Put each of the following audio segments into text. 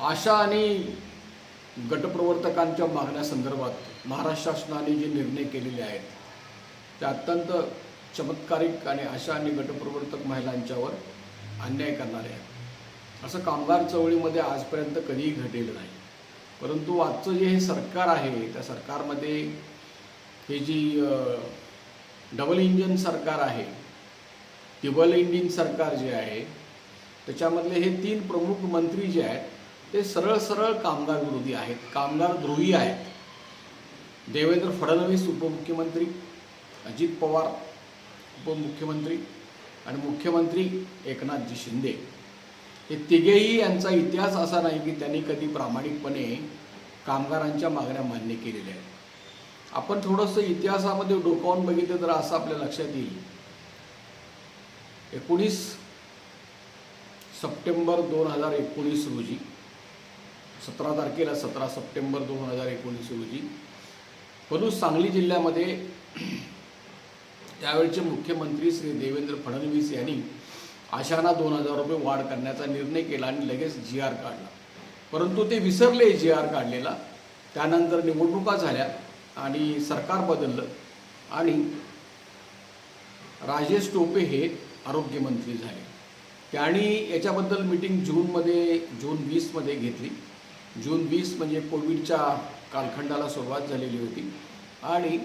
आशा आणि गटप्रवर्तकांच्या मागण्यासंदर्भात महाराष्ट्र शासनाने जे निर्णय केलेले आहेत ते अत्यंत चमत्कारिक आणि आशा आणि गटप्रवर्तक महिलांच्यावर अन्याय करणारे आहेत. असं कामगार चळवळीमध्ये आजपर्यंत कधीही घडलेलं नाही. परंतु आजचं जे हे सरकार आहे त्या सरकारमध्ये हे जी डबल इंजिन सरकार आहे टिबल इंजिन सरकार जे आहे त्याच्यामधले हे तीन प्रमुख मंत्री जे आहेत ते सरळ सरळ कामगार विरोधी आहेत कामगार द्रोही आहेत. देवेंद्र फडणवीस उपमुख्यमंत्री अजित पवार उपमुख्यमंत्री आणि मुख्यमंत्री एकनाथजी शिंदे. हे तिघेही यांचा इतिहास असा नाही की त्यांनी कधी प्रामाणिकपणे कामगारांच्या मागण्या मान्य केलेल्या आहेत. आपण थोडंसं इतिहासामध्ये डोकावून बघितलं तर असं आपल्या लक्षात येईल. एकोणीस सप्टेंबर दोन हजार एकोणीस रोजी सतरा तारखेला सतरा सप्टेंबर दोन हजार एकोणीस रोजी परंतु सांगली जिल्ह्यामध्ये त्यावेळचे मुख्यमंत्री श्री देवेंद्र फडणवीस यांनी आशाना दोन हजार रुपये वाढ करण्याचा निर्णय केला आणि लगेच जी आर काढला. परंतु ते विसरले जी आर काढलेला. त्यानंतर निवडणुका झाल्या आणि सरकार बदललं आणि राजेश टोपे हे आरोग्यमंत्री झाले. त्यांनी याच्याबद्दल मिटिंग जूनमध्ये जून वीसमध्ये घेतली. जून वीस म्हणजे कोविडच्या कालखंडाला सुरुवात झालेली होती. आणि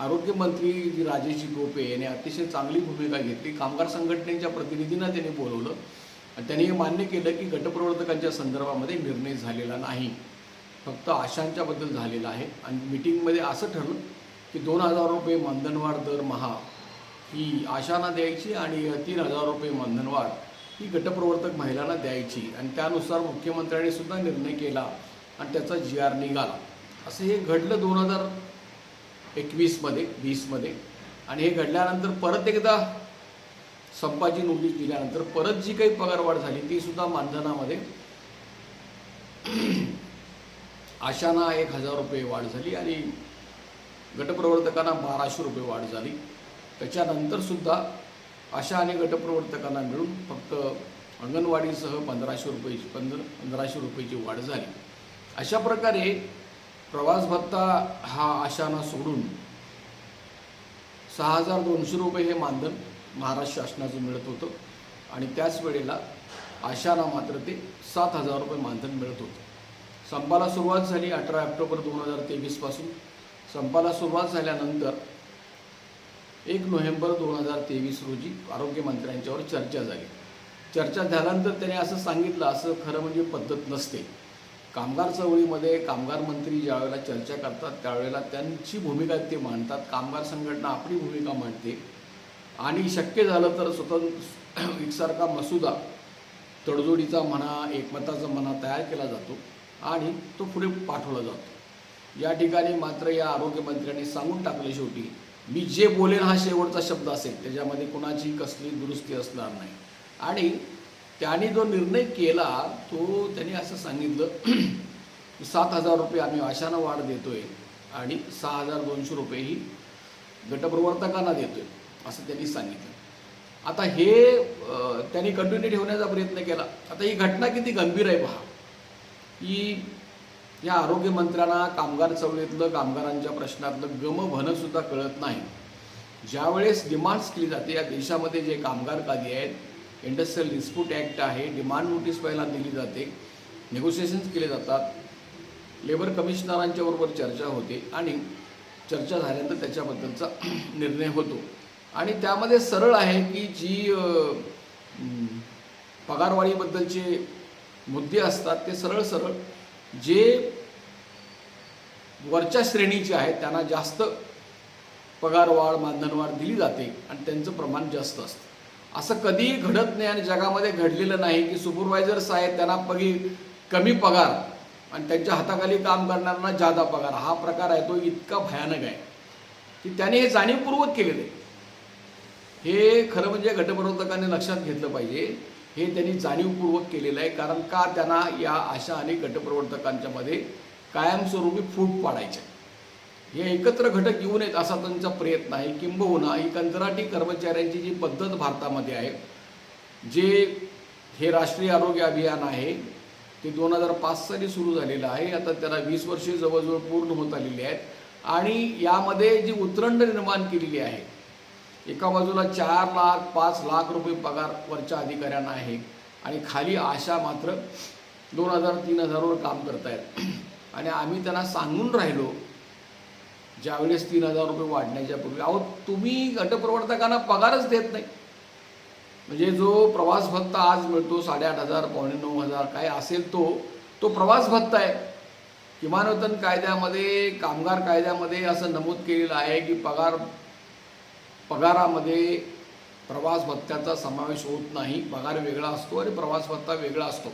आरोग्यमंत्री जी राजेशजी टोपे यांनी अतिशय चांगली भूमिका घेतली. कामगार संघटनेच्या प्रतिनिधींना त्यांनी बोलवलं. आणि त्यांनी हे मान्य केलं की गटप्रवर्तकांच्या संदर्भामध्ये निर्णय झालेला नाही. फक्त आशांच्याबद्दल झालेला आहे. आणि मिटिंगमध्ये असं ठरलं की दोन हजार रुपये मानधनवाढ दरमहा ही आशांना द्यायची आणि तीन हजार रुपये मानधनवाढ ही गटप्रवर्तक महिलांना द्यायची. आणि त्यानुसार मुख्यमंत्र्यांनी सुद्धा निर्णय केला आणि त्याचा जी आर निघाला. असं हे घडलं दोन हजार एकवीसमध्ये वीसमध्ये आणि हे घडल्यानंतर परत एकदा संपाची नोटीस दिल्यानंतर परत जी काही पगारवाढ झाली ती सुद्धा मानधनामध्ये आशांना एक हजार रुपये वाढ झाली आणि गटप्रवर्तकांना बाराशे रुपये वाढ झाली. त्याच्यानंतर सुद्धा आशा आणि गटप्रवर्तकांना मिळून फक्त अंगणवाडीसह पंधराशे रुपयाची पंधरा पंधराशे रुपयाची वाढ झाली. अशा प्रकारे प्रवास भत्ता हा आशांना सोडून सहा हजार दोनशे रुपये हे मानधन महाराष्ट्र शासनाचं मिळत होतं आणि त्याच वेळेला आशांना मात्र ते सात हजार रुपये मानधन मिळत होतं. संपाला सुरुवात झाली अठरा ऑक्टोबर दोन हजार तेवीसपासून. संपाला सुरुवात झाल्यानंतर एक नोव्हेंबर दोन हजार तेवीस रोजी आरोग्यमंत्र्यांच्यावर चर्चा झाली. चर्चा झाल्यानंतर त्याने असं सांगितलं असं खरं म्हणजे पद्धत नसते. कामगार चळवळीमध्ये कामगार मंत्री ज्यावेळेला चर्चा करतात त्यावेळेला त्यांची भूमिका ते मांडतात. कामगार संघटना आपली भूमिका मांडते. आणि शक्य झालं तर स्वतंत्र एकसारखा मसुदा तडजोडीचा म्हणा एकमताचा म्हणा तयार केला जातो आणि तो पुढे पाठवला जातो. या ठिकाणी मात्र या आरोग्यमंत्र्यांनी सांगून टाकलं शेवटी मी जे बोलेन हा शेवटचा शब्द असेल त्याच्यामध्ये कुणाची कसली दुरुस्ती असणार नाही. आणि त्यांनी जो निर्णय केला तो त्यांनी असं सांगितलं की सात हजार रुपये आम्ही आशानं वाढ देतोय आणि सहा हजार दोनशे रुपयेही गटप्रवर्तकांना देतोय असं त्यांनी सांगितलं. आता हे त्यांनी कंटिन्यू ठेवण्याचा प्रयत्न केला. आता ही घटना किती गंभीर आहे पहा. की या आरोग्यमंत्र्यांना कामगार चळवळीतलं कामगारांच्या प्रश्नातलं गमभनसुद्धा कळत नाही. ज्यावेळेस डिमांड्स केली जाते या देशामध्ये जे कामगार कायदे आहेत इंडस्ट्रियल डिस्प्यूट ॲक्ट आहे डिमांड नोटीस पहिला दिली जाते नेगोशिएशन्स केले जातात लेबर कमिशनरांच्याबरोबर चर्चा होते आणि चर्चा झाल्यानंतर त्याच्याबद्दलचा निर्णय होतो. आणि त्यामध्ये सरळ आहे की जी पगारवाढीबद्दलचे मुद्दे असतात ते सरळ सरळ जे वरच्या श्रेणीचे आहेत त्यांना जास्त पगारवाढ मानधनवाढ दिली जाते आणि त्यांचं प्रमाण जास्त असतं. असं कधीही घडत नाही आणि जगामध्ये घडलेलं नाही की सुपरवायझर्स आहेत त्यांना पगी कमी पगार आणि त्यांच्या हाताखाली काम करणाऱ्यांना जादा पगार. हा प्रकार आहे तो इतका भयानक आहे की त्याने हे जाणीवपूर्वक केलेलं आहे. हे खरं म्हणजे गटप्रवर्तकांनी लक्षात घेतलं पाहिजे. हे त्यांनी जाणीवपूर्वक केलेलं आहे कारण का त्यांना या अशा अनेक गटप्रवर्तकांच्यामध्ये कायमस्वरूपी फूट पाडायचे. हे एकत्र घटक येऊ नयेत असा त्यांचा प्रयत्न आहे. किंबहुना ही कंत्राटी कर्मचाऱ्यांची जी पद्धत भारतामध्ये आहे जे हे राष्ट्रीय आरोग्य अभियान आहे ते दोन हजार पाच साली सुरू झालेलं आहे. आता त्याला वीस वर्षे जवळजवळ पूर्ण होत आलेली आहेत. आणि यामध्ये जी उतरंड निर्माण केलेली आहे एका बाजूला चार लाख पाच लाख रुपये पगार वरच्या अधिकाऱ्यांना आहे. आणि खाली आशा मात्र दोन हजार तीन हजारावर काम करतायत. आणि आम्ही त्यांना सांगून राहिलो ज्यावेळेस तीन हजार रुपये वाढण्याच्या पूर्वी अहो तुम्ही गटप्रवर्तकांना पगारच देत नाही. म्हणजे जो प्रवास भत्ता आज मिळतो साडेआठ हजार पावणे नऊ हजार काय असेल तो तो प्रवास भत्ता आहे. किमान वेतन कायद्यामध्ये कामगार कायद्यामध्ये असं नमूद केलेलं आहे की पगार पगारामध्ये प्रवास भत्त्याचा समावेश होत नाही. पगार वेगळा असतो आणि प्रवास भत्ता वेगळा असतो.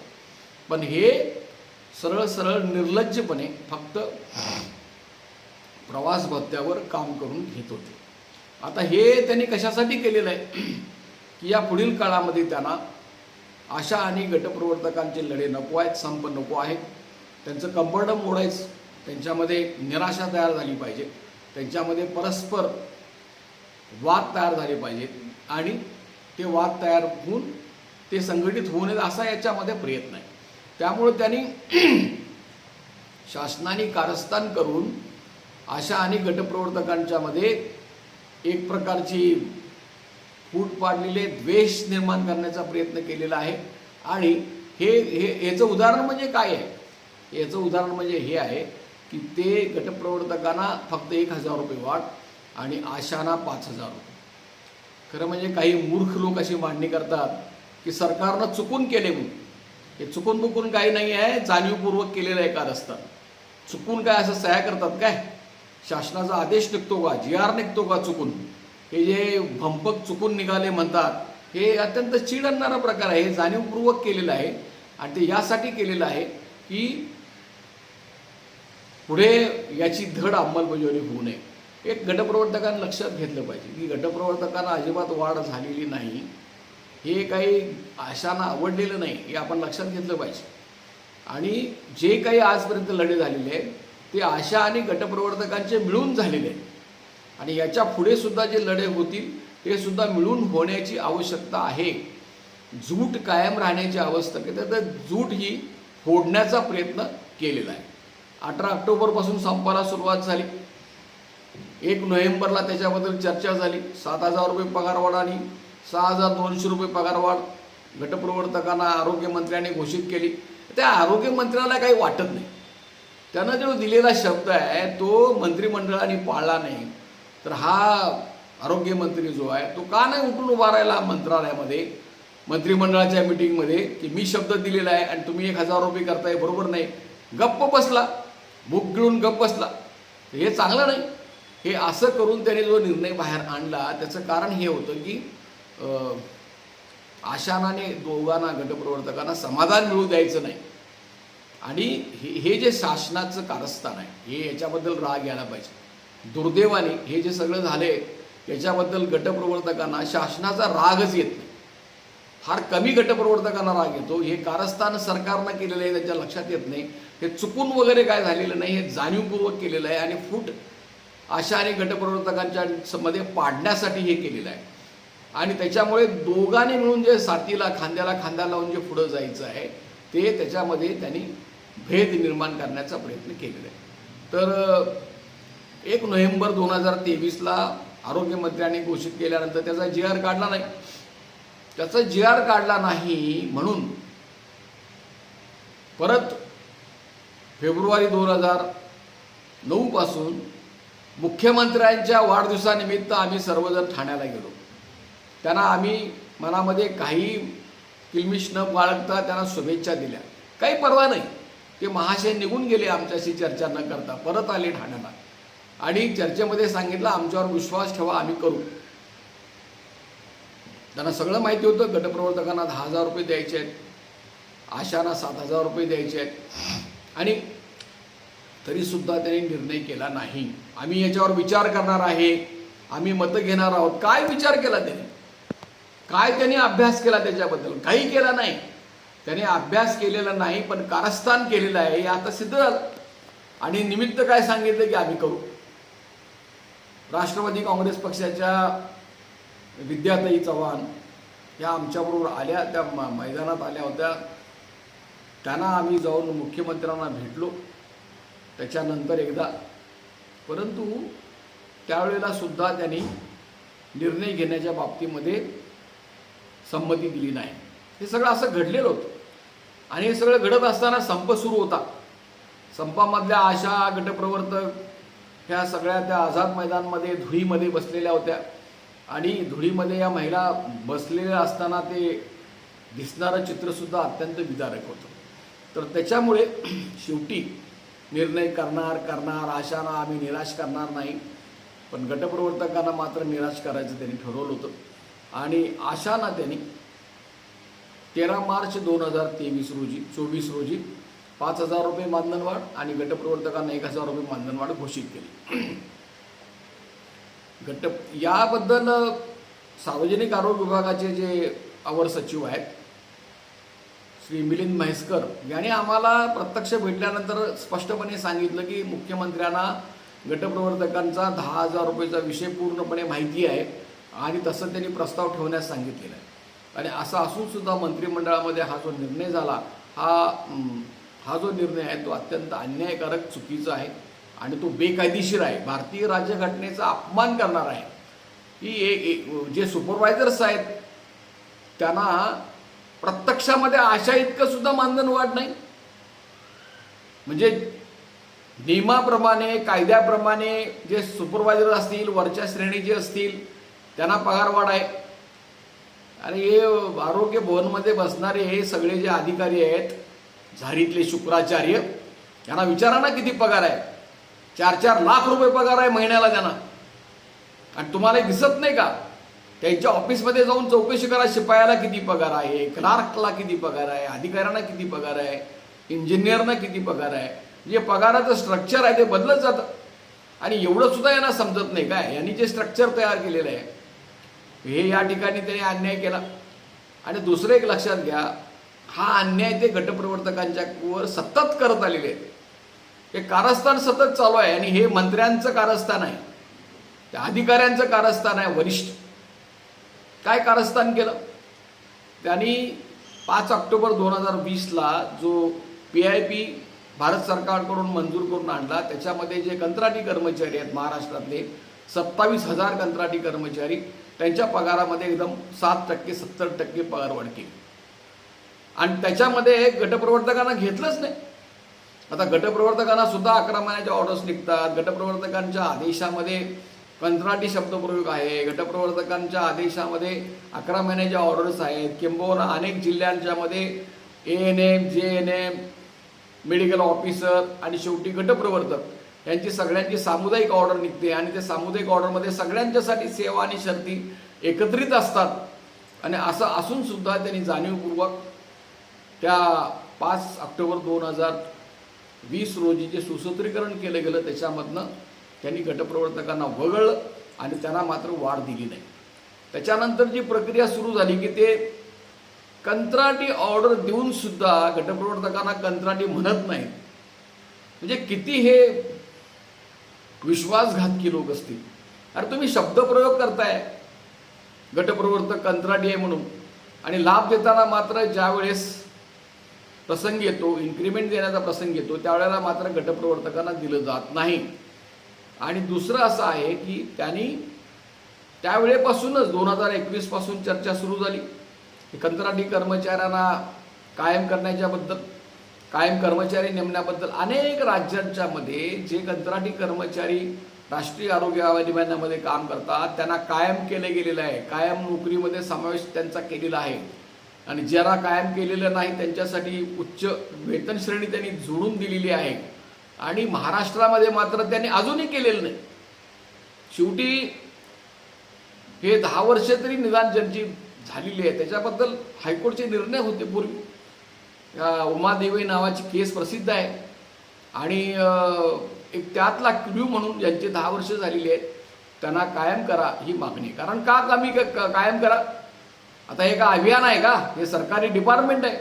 पण हे सरळ सरळ निर्लज्जपणे फक्त प्रवास भत्त्यावर काम करून घेत होते. आता हे त्यांनी कशासाठी केलेलं आहे? की या पुढील काळामध्ये त्यांना आशा आणि गटप्रवर्तकांचे लढे नको आहेत संप नको आहेत. त्यांचं कंबरडं मोडायचं. त्यांच्यामध्ये निराशा तयार झाली पाहिजे. त्यांच्यामध्ये परस्पर वाद तयार झाले पाहिजेत आणि ते वाद तयार होऊन ते संघटित होऊ नयेत असा याच्यामध्ये प्रयत्न आहे. त्यामुळे त्यांनी शासनाने कारस्थान करून आशा आणि गटप्रवर्तकांच्यामध्ये एक प्रकारची फूट पाडलेले द्वेष निर्माण करण्याचा प्रयत्न केलेला आहे. आणि हे हे याचं उदाहरण म्हणजे काय आहे? याचं उदाहरण म्हणजे हे आहे की ते गटप्रवर्तकांना फक्त एक हजार रुपये वाढ आणि आशाना पाच हजार रुपये. खरं म्हणजे काही मूर्ख लोक अशी मांडणी करतात की सरकारनं चुकून केले म्हणून. हे चुकून बुकून काही नाही आहे जाणीवपूर्वक केलेलं आहे का रस्ता? चुकून काय असं सह्या करतात काय? शासनाचा आदेश निघतो का? जी आर निघतो का चुकून? हे जे भंपक चुकून निघाले म्हणतात हे अत्यंत चीड आणणारा प्रकार आहे. हे जाणीवपूर्वक केलेलं आहे आणि ते यासाठी केलेलं आहे की पुढे याची धड अंमलबजावणी होऊ नये. एक गटप्रवर्तकांना लक्षात घेतलं पाहिजे की गटप्रवर्तकांना अजिबात वाढ झालेली नाही. हे काही आशांना आवडलेलं नाही हे आपण लक्षात घेतलं पाहिजे. आणि जे काही आजपर्यंत लढे झालेले आहेत ते आशा आणि गटप्रवर्तकांचे मिळून झालेले आहेत. आणि याच्यापुढे सुद्धा जे लढे होतील ते सुद्धा मिळून होण्याची आवश्यकता आहे. जूट कायम राहण्याची आवश्यकता तर जूट ही फोडण्याचा प्रयत्न केलेला आहे. अठरा ऑक्टोबरपासून संपाला सुरुवात झाली. एक नोव्हेंबरला त्याच्याबद्दल चर्चा झाली. सात हजार रुपये पगारवाढ आणि सहा हजार दोनशे रुपये पगारवाढ गटप्रवर्तकांना आरोग्यमंत्र्यांनी घोषित केली. त्या आरोग्यमंत्र्याला काही वाटत नाही. त्यांना जो दिलेला शब्द आहे तो मंत्रिमंडळाने पाळला नाही. तर हा आरोग्यमंत्री जो आहे तो का नाही उठून उभा राहिला मंत्रालयामध्ये मंत्रिमंडळाच्या मिटिंगमध्ये की मी शब्द दिलेला आहे आणि तुम्ही एक हजार रुपये करताय बरोबर नाही. गप्प बसला. बुक गिळून गप्प बसला. हे चांगलं नाही. हे असं करून त्याने जो निर्णय बाहेर आणला त्याचं कारण हे होतं की आशानाने दोघांना गटप्रवर्तकांना समाधान मिळू द्यायचं नाही. आणि हे हे जे शासनाचं कारस्थान आहे हे याच्याबद्दल राग यायला पाहिजे. दुर्दैवाने हे जे सगळं झाले याच्याबद्दल गटप्रवर्तकांना शासनाचा रागच येत नाही. फार कमी गटप्रवर्तकांना राग येतो. हे कारस्थान सरकारनं केलेलं आहे त्यांच्या लक्षात येत नाही. हे चुकून वगैरे काय झालेलं नाही हे जाणीवपूर्वक केलेलं आहे. आणि फूट आशा आणि गटप्रवर्तकांच्या मध्ये पाडण्यासाठी हे केलेलं आहे. आणि त्याच्यामुळे दोघांनी मिळून जे साथीला खांद्याला खांदा लावून जे पुढं जायचं आहे ते त्याच्यामध्ये त्यांनी भेद निर्माण करण्याचा प्रयत्न केलेला आहे. तर एक नोव्हेंबर दोन हजार तेवीसला आरोग्यमंत्र्यांनी घोषित केल्यानंतर त्याचा जी आर काढला नाही. त्याचा जी आर काढला नाही म्हणून परत फेब्रुवारी दोन हजार नऊपासून मुख्यमंत्र्यांच्या वाढदिवसानिमित्त आम्ही सर्वजण ठाण्याला गेलो. त्यांना आम्ही मनामध्ये काही किलमिश न बाळगता त्यांना शुभेच्छा दिल्या. काही पर्वा नाही. ते महाशय निघून गेले आमच्याशी चर्चा न करता परत आले ठाण्याला. आणि चर्चेमध्ये सांगितलं आमच्यावर विश्वास ठेवा आम्ही करू. त्यांना सगळं माहिती होतं गटप्रवर्तकांना दहा हजार रुपये द्यायचे आहेत आशांना सात हजार रुपये द्यायचे आहेत. आणि तरीसुद्धा त्यांनी निर्णय केला नाही. आम्ही याच्यावर विचार करणार आहे आम्ही मतं घेणार आहोत. काय विचार केला त्यांनी? काय त्यांनी अभ्यास केला त्याच्याबद्दल? काही केला नाही. त्याने अभ्यास केलेला नाही पण कारस्थान केलेलं आहे हे आता सिद्ध झालं. आणि निमित्त काय सांगितलं की आम्ही करू. राष्ट्रवादी काँग्रेस पक्षाच्या विद्याताई चव्हाण या आमच्याबरोबर आल्या त्या म- मैदानात आल्या होत्या. त्यांना आम्ही जाऊन मुख्यमंत्र्यांना भेटलो. त्याच्यानंतर एकदा परंतु त्यावेळेला सुद्धा त्यांनी निर्णय घेण्याच्या बाबतीमध्ये संमती दिली नाही. हे सगळं असं घडलेलं होतं. आणि हे सगळं घडत असताना संप सुरू होता. संपामधल्या आशा गटप्रवर्तक ह्या सगळ्या त्या आझाद मैदानमध्ये धुळीमध्ये बसलेल्या होत्या. आणि धुळीमध्ये या महिला बसलेल्या असताना ते दिसणारं चित्रसुद्धा अत्यंत विदारक होतं. तर त्याच्यामुळे शेवटी निर्णय करणार करणार आशांना आम्ही निराश करणार नाही. पण गटप्रवर्तकांना मात्र निराश करायचं त्यांनी ठरवलं होतं. आणि आशांना त्यांनी तेरा मार्च दोन हजार तेवीस रोजी चोवीस रोजी पाच हजार रुपये मानधनवाढ आणि गटप्रवर्तकांना एक हजार रुपये मानधनवाढ घोषित केली. गट याबद्दल सार्वजनिक आरोग्य विभागाचे जे अवर सचिव आहेत श्री मिलिंद म्हैसकर यांनी आम्हाला प्रत्यक्ष भेटल्यानंतर स्पष्टपणे सांगितलं की मुख्यमंत्र्यांना गटप्रवर्तकांचा दहा हजार रुपयेचा विषय पूर्णपणे माहिती आहे. आणि तसं त्यांनी प्रस्ताव ठेवण्यास सांगितलेला आहे. आणि असं असूनसुद्धा मंत्रिमंडळामध्ये हा जो निर्णय झाला हा हा जो निर्णय आहे तो अत्यंत अन्यायकारक चुकीचा आहे आणि तो बेकायदेशीर आहे. भारतीय राज्यघटनेचा अपमान करणार आहे. की एक जे सुपरवायझर्स आहेत त्यांना प्रत्यक्षामध्ये आशा इतकं सुद्धा मानधन वाढ नाही. म्हणजे नियमाप्रमाणे कायद्याप्रमाणे जे सुपरवायझर असतील वरच्या श्रेणीचे असतील त्यांना पगार वाढ आहे. आणि हे आरोग्य भवनमध्ये बसणारे हे सगळे जे अधिकारी आहेत झारीतले शुक्राचार्य यांना विचारा ना किती पगार आहे. चार चार लाख रुपये पगार आहे महिन्याला त्यांना. आणि तुम्हाला दिसत नाही का? त्यांच्या ऑफिसमध्ये जाऊन चौकशी करा शिपायाला किती पगार आहे क्लार्कला किती पगार आहे अधिकाऱ्यांना किती पगार आहे इंजिनियरना किती पगार आहे. जे पगाराचं स्ट्रक्चर आहे ते बदलत जातं. आणि एवढं सुद्धा यांना समजत नाही काय यांनी जे स्ट्रक्चर तयार केलेलं आहे हे या ठिकाणी त्यांनी अन्याय केला. आणि दुसरं एक लक्षात घ्या हा अन्याय ते गटप्रवर्तकांच्या वर सतत करत आलेले आहेत. हे कारस्थान सतत चालू आहे आणि हे मंत्र्यांचं कारस्थान आहे. त्या अधिकाऱ्यांचं कारस्थान आहे वरिष्ठ. काय कारस्थान केलं? त्यांनी पाच ऑक्टोबर दोन हजार वीसला जो पी आय पी भारत सरकारकडून मंजूर करून आणला त्याच्यामध्ये जे कंत्राटी कर्मचारी आहेत महाराष्ट्रातले सत्तावीस हजार कंत्राटी कर्मचारी त्यांच्या पगारामध्ये एकदम सात टक्के सत्तर टक्के पगार वाढ केली आणि त्याच्यामध्ये गटप्रवर्तकांना घेतलंच नाही. आता गटप्रवर्तकांना सुद्धा अकरा महिन्याच्या ऑर्डर्स निघतात. गटप्रवर्तकांच्या आदेशामध्ये कंत्राटी शब्दप्रयोग आहे. गटप्रवर्तकांच्या आदेशामध्ये अकरा महिन्याच्या ऑर्डर्स आहेत. किंबहुना अनेक जिल्ह्यांच्यामध्ये A N M J N M medical officer आणि शेवटी गटप्रवर्तक. यांची सगळ्यांची सामुदायिक ऑर्डर निघते आणि त्या सामुदायिक ऑर्डरमध्ये सगळ्यांच्यासाठी सेवा आणि शर्ती एकत्रित असतात. आणि असं असूनसुद्धा त्यांनी जाणीवपूर्वक त्या पाच ऑक्टोबर दोन हजार वीस रोजी जे सुसूत्रीकरण केलं गेलं त्याच्यामधनं त्यांनी गटप्रवर्तकांना वगळलं आणि त्यांना मात्र वाढ दिली नाही. त्याच्यानंतर जी प्रक्रिया सुरू झाली की ते कंत्राटी ऑर्डर देऊनसुद्धा गटप्रवर्तकांना कंत्राटी म्हणत नाही म्हणजे किती हे विश्वासघातकी लोक असतील. अरे तुम्ही शब्दप्रयोग करताय. गटप्रवर्तक कंत्राटी आहे म्हणून. आणि लाभ देताना मात्र ज्यावेळेस प्रसंग येतो इन्क्रिमेंट देण्याचा प्रसंग येतो त्यावेळेला मात्र गटप्रवर्तकांना दिलं जात नाही. आणि दुसरं असं आहे की त्यांनी त्यावेळेपासूनच दोन हजार एकवीसपासून चर्चा सुरू झाली. कंत्राटी कर्मचाऱ्यांना कायम करण्याच्याबद्दल कायम कर्मचारी नेमण्याबद्दल अनेक राज्यांच्या मध्ये जे कंत्राटी कर्मचारी राष्ट्रीय आरोग्य अभियानामध्ये काम करतात त्यांना कायम केलं गेलेलं आहे. कायम नोकरीमध्ये समावेश त्यांचा केलेला आहे. आणि ज्याला कायम केलेलं नाही त्यांच्यासाठी उच्च वेतन श्रेणी त्यांनी जोडून दिलेली आहे. आणि महाराष्ट्रामध्ये मात्र त्यांनी अजूनही केलेलं नाही. शेवटी हे दहा वर्ष तरी निदान ज्यांची झालेली आहे त्याच्याबद्दल हायकोर्टचे निर्णय होते पूर्वी. उमादेवी नावाची केस प्रसिद्ध आहे. आणि एक त्यातला क्ल्यू म्हणून ज्यांचे दहा वर्ष झालेली आहेत त्यांना कायम करा ही मागणी. कारण का कमी क- कायम करा? आता हे का अभियान आहे का? हे सरकारी डिपार्टमेंट आहे.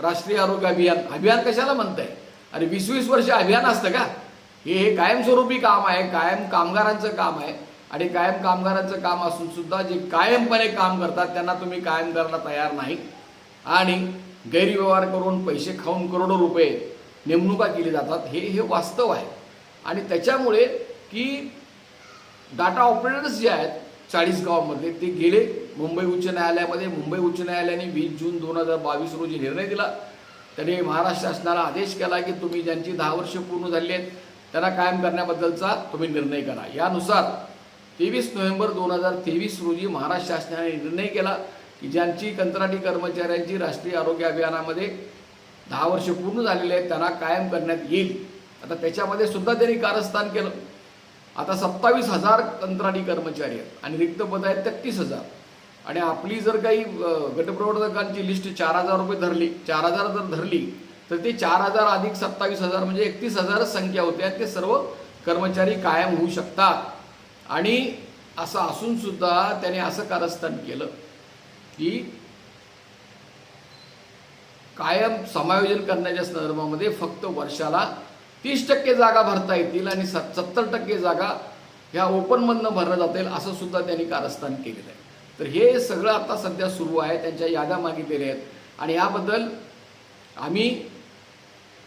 राष्ट्रीय आरोग्य अभियान. अभियान कशाला म्हणताय? अरे वीस वीस वर्ष अभियान असतं का? हे हे कायमस्वरूपी काम आहे. कायम कामगारांचं काम आहे. आणि कायम कामगारांचं काम असून सुद्धा जे कायमपणे काम करतात त्यांना तुम्ही कायम करायला तयार नाही. आणि गैरव्यवहार करून पैसे खाऊन करोडो रुपये नेमणुका केली जातात हे हे वास्तव आहे. आणि त्याच्यामुळे की डाटा ऑपरेटर्स जे आहेत चाळीस गावामध्ये ते गेले मुंबई उच्च न्यायालयामध्ये. मुंबई उच्च न्यायालयाने वीस जून दोन हजार बावीस रोजी निर्णय दिला. त्याने महाराष्ट्र शासनाला आदेश केला की तुम्ही ज्यांची दहा वर्ष पूर्ण झाली आहेत त्यांना कायम करण्याबद्दलचा तुम्ही निर्णय करा. यानुसार तेवीस नोव्हेंबर दोन हजार तेवीस रोजी महाराष्ट्र शासनाने निर्णय केला की ज्यांची कंत्राटी कर्मचाऱ्यांची राष्ट्रीय आरोग्य अभियानामध्ये दहा वर्ष पूर्ण झालेले आहेत त्यांना कायम करण्यात येईल. आता त्याच्यामध्ये सुद्धा त्यांनी कारस्थान केलं. आता सत्तावीस हजार कंत्राटी कर्मचारी आहेत आणि रिक्त पद आहेत तेहतीस हजार. आणि आपली जर काही गटप्रवर्तकांची लिस्ट चार हजार रुपये धरली चार हजार जर धरली तर ती चार हजार अधिक सत्तावीस हजार म्हणजे एकतीस हजारच संख्या होते आणि ते सर्व कर्मचारी कायम होऊ शकतात. आणि असं असूनसुद्धा त्याने असं कारस्थान केलं. की कायम समायोजन करण्याच्या संदर्भामध्ये फक्त वर्षाला तीस टक्के जागा भरता येतील आणि सत्तर टक्के जागा ह्या ओपनमधनं भरल्या जातील असं सुद्धा त्यांनी कारस्थान केलेलं आहे. तर हे सगळं आता सध्या सुरू आहे त्यांच्या याद्या मागितलेल्या आहेत. आणि याबद्दल आम्ही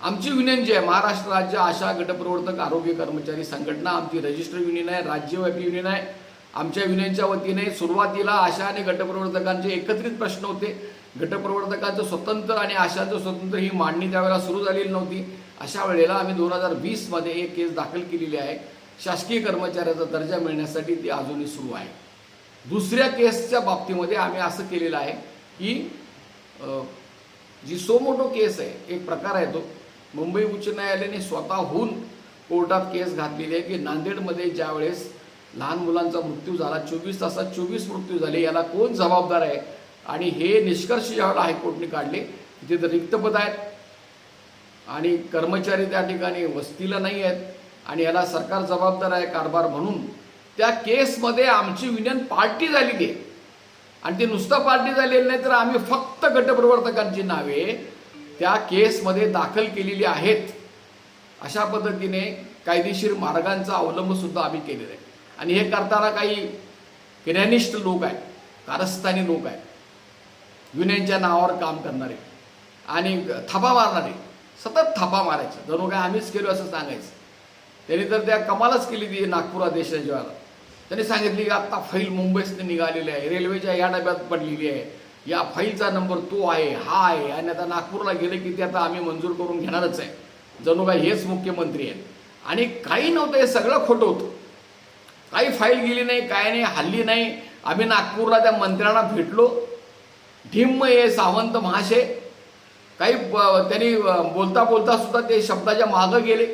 आमची युनियन जी आहे महाराष्ट्र राज्य आशा गटप्रवर्तक आरोग्य कर्मचारी संघटना आमची रजिस्टर युनियन आहे राज्यव्यापी युनियन आहे आमच्या युनियनच्या वतीने सुरुवातीला आशा आणि गटप्रवर्तकांचे एकत्रित प्रश्न होते. गटप्रवर्तकांचं स्वतंत्र आणि आशाचं स्वतंत्र ही मांडणी त्यावेळेला सुरू झालेली नव्हती. अशा वेळेला आम्ही दोन हजार वीसमध्ये एक केस दाखल केलेली आहे. शासकीय कर्मचाऱ्याचा दर्जा मिळण्यासाठी ती अजूनही सुरू आहे. दुसऱ्या केसच्या बाबतीमध्ये आम्ही असं केलेलं आहे की जी सोमोटो केस आहे एक प्रकार आहे तो. मुंबई उच्च न्यायालयाने स्वतःहून कोर्टात केस घातलेली आहे की नांदेडमध्ये ज्या वेळेस लहान मुलांचा मृत्यू झाला चोवीस तासात चोवीस मृत्यू झाले याला कोण जबाबदार आहे? आणि हे निष्कर्ष ज्यावेळेला हायकोर्टने काढले तिथे तर रिक्त पद आहेत. आणि कर्मचारी त्या ठिकाणी वस्तीला नाही आहेत. आणि याला सरकार जबाबदार आहे कारभार म्हणून. त्या केसमध्ये आमची युनियन पार्टी झालेली आहे. आणि ते नुसतं पार्टी झालेली नाही तर आम्ही फक्त गटप्रवर्तकांची नावे त्या केसमध्ये दाखल केलेली आहेत. अशा पद्धतीने कायदेशीर मार्गांचा अवलंब सुद्धा आम्ही केलेला आहे. आणि हे करताना काही किरॅनिस्ट लोक आहेत कारस्थानी लोक आहेत. युनियनच्या नावावर काम करणारे आणि थापा मारणारे सतत थापा मारायचं. जणू काय आम्हीच केलो असं सांगायचं. त्यांनी तर त्या कमालच केली ती नागपूर आदेशाच्या त्यांनी सांगितली की आत्ता फाईल मुंबईतनं निघालेली आहे रेल्वेच्या या डब्यात पडलेली आहे. या फाईलचा नंबर तो आहे हा आहे. आणि आता नागपूरला गेले की ते आता आम्ही मंजूर करून घेणारच आहे. जणू काय हेच मुख्यमंत्री आहेत. आणि काही नव्हतं हे सगळं खोटं होतं. काही फाईल गेली नाही काय नाही हल्ली नाही. आम्ही नागपूरला त्या मंत्र्यांना भेटलो. ढिम्म हे सावंत महाशय. काही ब- त्यांनी बोलता बोलता सुद्धा ते शब्दाच्या मागं गेले.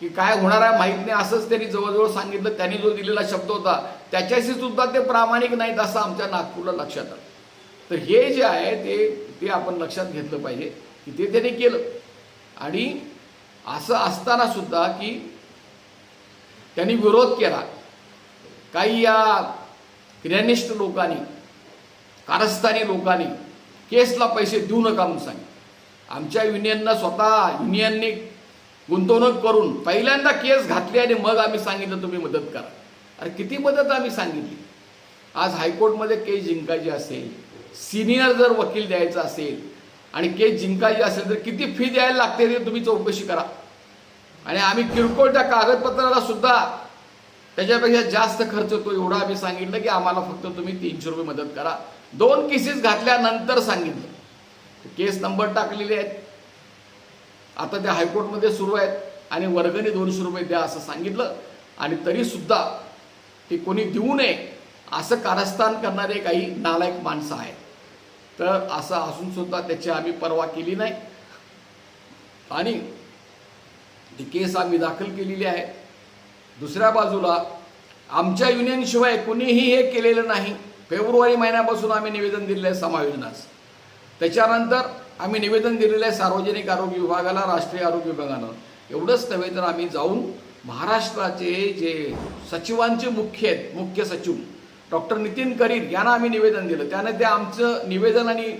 की काय होणार आहे माहीत नाही असंच त्यांनी जवळजवळ सांगितलं. त्यांनी जो दिलेला शब्द होता त्याच्याशी सुद्धा ते प्रामाणिक नाहीत असं आमच्या नागपूरला लक्षात आलं. तर हे जे आहे ते ते आपण लक्षात घेतलं पाहिजे. की ते त्यांनी केलं. आणि असं असताना सुद्धा की त्यांनी विरोध केला. काही या क्रियानिष्ठ लोकांनी कारस्थानी लोकांनी केसला पैसे देऊ नका म्हणून सांगितलं. आमच्या युनियननं स्वतः युनियनने गुंतवणूक करून पहिल्यांदा केस घातली आणि मग आम्ही सांगितलं तुम्ही मदत करा. अरे किती मदत आम्ही सांगितली? आज हायकोर्टमध्ये केस जिंकायची असेल सिनियर जर वकील द्यायचा असेल आणि केस जिंकायची असेल तर किती फी द्यायला लागते ते तुम्ही चौकशी करा. आणि आम्ही किरकोळ त्या कागदपत्राला सुद्धा त्याच्यापेक्षा जास्त खर्च तो एवढा आम्ही सांगितलं की आम्हाला फक्त तुम्ही तीनशे रुपये मदत करा. दोन केसेस घातल्यानंतर सांगितलं. केस नंबर टाकलेले आहेत. आता त्या हायकोर्टमध्ये सुरू आहेत आणि वर्गणी दोनशे रुपये द्या असं सांगितलं. आणि तरीसुद्धा ते कोणी देऊ नये असं कारस्थान करणारे काही नालायक माणसं आहेत. तर असं असूनसुद्धा त्याची आम्ही पर्वा केली नाही. आणि ती केस आम्ही दाखल केलेली आहे. दुसऱ्या बाजूला आमच्या युनियनशिवाय कुणीही हे केलेलं नाही. फेब्रुवारी महिन्यापासून आम्ही निवेदन दिलेलं आहे समायोजनास त्याच्यानंतर आम्ही निवेदन दिलेलं आहे सार्वजनिक आरोग्य विभागाला राष्ट्रीय आरोग्य विभागानं. एवढंच नव्हे तर आम्ही जाऊन महाराष्ट्राचे जे सचिवांचे मुख्य आहेत मुख्य सचिव डॉक्टर नितीन करीर यांना आम्ही निवेदन दिलं. त्याने ते आमचं निवेदन आणि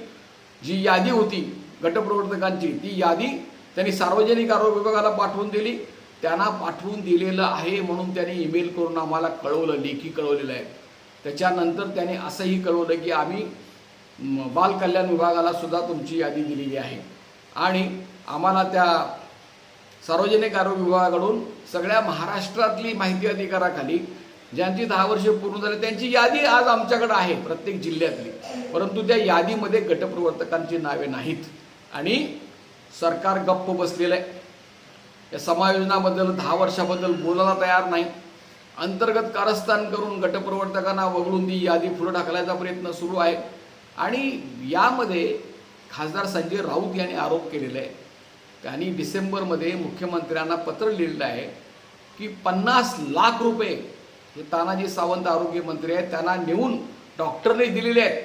जी यादी होती गटप्रवर्तकांची ती यादी त्यांनी सार्वजनिक आरोग्य विभागाला पाठवून दिली. त्यांना पाठवून दिलेलं आहे म्हणून त्याने ईमेल करून आम्हाला कळवलं लेखी कळवलेलं आहे. त्याच्यानंतर त्याने असंही कळवलं की आम्ही बालकल्याण विभागाला सुद्धा तुमची यादी दिलेली आहे. आणि आम्हाला त्या सार्वजनिक आरोग्य विभागाकडून सगळ्या महाराष्ट्रातली माहिती अधिकाराखाली ज्यांची दहा वर्षे पूर्ण झाली त्यांची यादी आज आमच्याकडे आहे प्रत्येक जिल्ह्यातली. परंतु त्या यादीमध्ये गटप्रवर्तकांची नावे नाहीत. आणि सरकार गप्प बसलेलं आहे या समायोजनाबद्दल दहा वर्षाबद्दल बोलायला तयार नाही. अंतर्गत कारस्थान करून गटप्रवर्तकांना वगळून ती यादी पुढे ढकलायचा प्रयत्न सुरू आहे. आणि यामध्ये खासदार संजय राऊत यांनी आरोप केलेला आहे त्यांनी डिसेंबरमध्ये मुख्यमंत्र्यांना पत्र लिहिलेलं आहे की पन्नास लाख रुपये हे तानाजी सावंत आरोग्य मंत्री आहेत. त्यांना नेऊन डॉक्टरने दिलेले आहेत.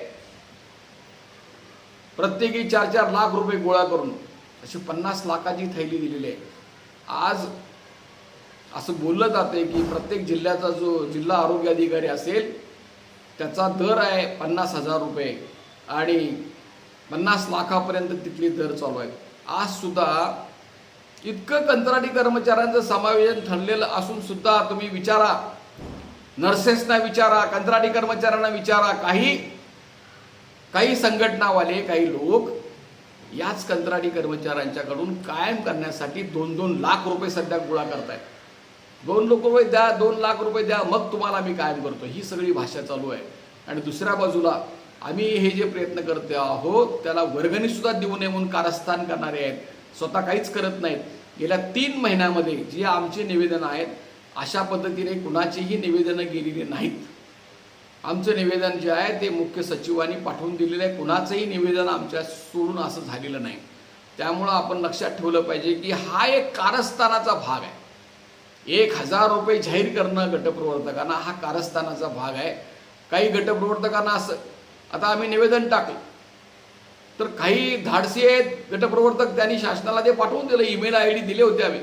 प्रत्येकी चार चार लाख रुपये गोळा करून अशी पन्नास लाखाची थैली दिलेली आहे. आज असं बोललं जाते की प्रत्येक जिल्ह्याचा जो जिल्हा आरोग्य अधिकारी असेल त्याचा दर आहे पन्नास हजार रुपये. आणि पन्नास लाखापर्यंत तिथली दर चालू आहे. आज सुद्धा इतकं कंत्राटी कर्मचाऱ्यांचं समायोजन ठरलेलं असून सुद्धा तुम्ही विचारा. नर्सेसना विचारा कंत्राटी कर्मचाऱ्यांना विचारा. काही काही संघटनावाले काही लोक याच कंत्राटी कर्मचाऱ्यांच्याकडून कायम करण्यासाठी दोन दोन लाख रुपये सध्या गोळा करतायत. दोन लाख रुपये द्या दोन लाख रुपये द्या मग तुम्हाला मी कायम करतो. ही सगळी भाषा चालू आहे. आणि दुसऱ्या बाजूला आम्ही हे जे प्रयत्न करतो आहोत त्याला वर्गणीसुद्धा देऊ नये म्हणून कारस्थान करणारे आहेत. स्वतः काहीच करत नाहीत. गेल्या तीन महिन्यामध्ये जी आमची निवेदनं आहेत अशा पद्धतीने कुणाचीही निवेदनं गेलेली नाहीत. आमचं निवेदन जे आहे ते मुख्य सचिवांनी पाठवून दिलेलं आहे. कुणाचंही निवेदन आमच्या सोडून असं झालेलं नाही. त्यामुळं आपण लक्षात ठेवलं पाहिजे की हा एक कारस्थानाचा भाग आहे. एक हजार रुपये जाहीर करणं गटप्रवर्तकांना हा कारस्थानाचा भाग आहे. काही गटप्रवर्तकांना असं आता आम्ही निवेदन टाकलं. तर काही धाडसी आहेत गटप्रवर्तक त्यांनी शासनाला ते पाठवून दिलं ईमेल आय डी दिले होते आम्ही.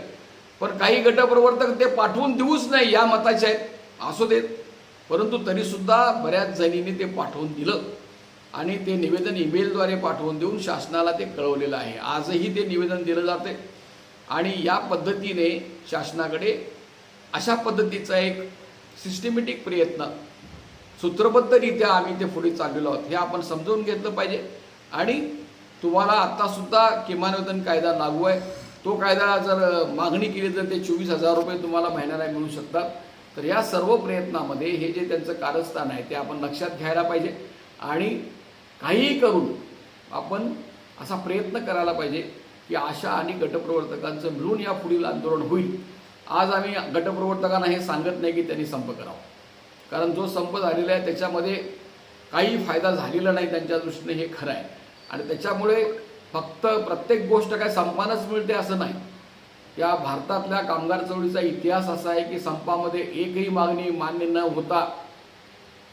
पण काही गटप्रवर्तक ते पाठवून देऊच नाही या मताचे आहेत. असू देत. परंतु तरीसुद्धा बऱ्याच जणींनी ते पाठवून दिलं. आणि ते निवेदन ईमेलद्वारे पाठवून देऊन शासनाला ते कळवलेलं आहे. आजही ते निवेदन दिलं जाते आणि या पद्धतीने शासनाकडे अशा पद्धतीचा एक सिस्टमॅटिक प्रयत्न सूत्रबद्धरित्या आम्ही ते पुढे चाललेलो आहोत हे आपण समजून घेतलं पाहिजे. आणि तुम्हाला आत्तासुद्धा किमान वेतन कायदा लागू आहे. तो कायदा जर मागणी केली तर ते चोवीस हजार रुपये तुम्हाला महिन्याला मिळू शकतात. तर या सर्व प्रयत्नामध्ये हे जे त्यांचं कारस्थान आहे ते आपण लक्षात घ्यायला पाहिजे. आणि काहीही करून आपण असा प्रयत्न करायला पाहिजे की आशा आणि गटप्रवर्तकांचं मिळून या पुढील आंदोलन होईल. आज आम्ही गटप्रवर्तकांना हे सांगत नाही की त्यांनी संप करावा. कारण जो संप झालेला आहे त्याच्यामध्ये काही फायदा झालेला नाही त्यांच्या दृष्टीने हे खरं आहे. आणि त्याच्यामुळे फक्त प्रत्येक गोष्ट काय संपानच मिळते असं नाही. या भारतातल्या कामगार चळवळीचा इतिहास असा आहे की संपामध्ये एकही मागणी मान्य न होता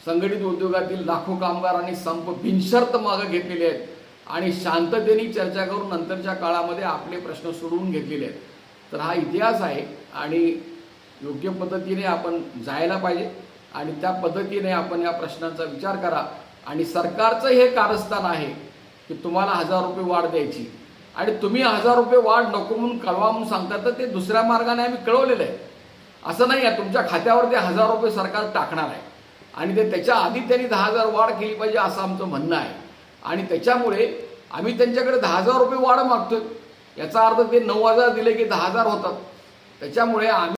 संघटित उद्योगातील लाखो कामगारांनी संप बिनशर्त मागं घेतलेले आहेत. आणि शांततेने चर्चा करून नंतरच्या काळामध्ये आपले प्रश्न सोडवून घेतलेले आहेत. तर हा इतिहास आहे आणि योग्य पद्धतीने आपण जायला पाहिजे आणि त्या पद्धतीने आपण या प्रश्नांचा विचार करा. आणि सरकारचं हे कारस्थान आहे की तुम्हाला हजार रुपये वाढ द्यायची. आणि तुम्ही हजार रुपये वाढ नको म्हणून कळवा म्हणून सांगता तर ते दुसऱ्या मार्गाने आम्ही कळवलेलं आहे. असं नाही आहे तुमच्या खात्यावर ते हजार रुपये सरकार टाकणार आहे. आणि ते त्याच्या आधी त्यांनी दहा हजार वाढ केली पाहिजे असं आमचं म्हणणं आहे. आणि त्याच्यामुळे आम्ही त्यांच्याकडे दहा हजार रुपये वाढ मागतोय. याचा अर्थ ते नऊ हजार दिले की दहा हजार होतात. त्याच्यामुळे आम्ही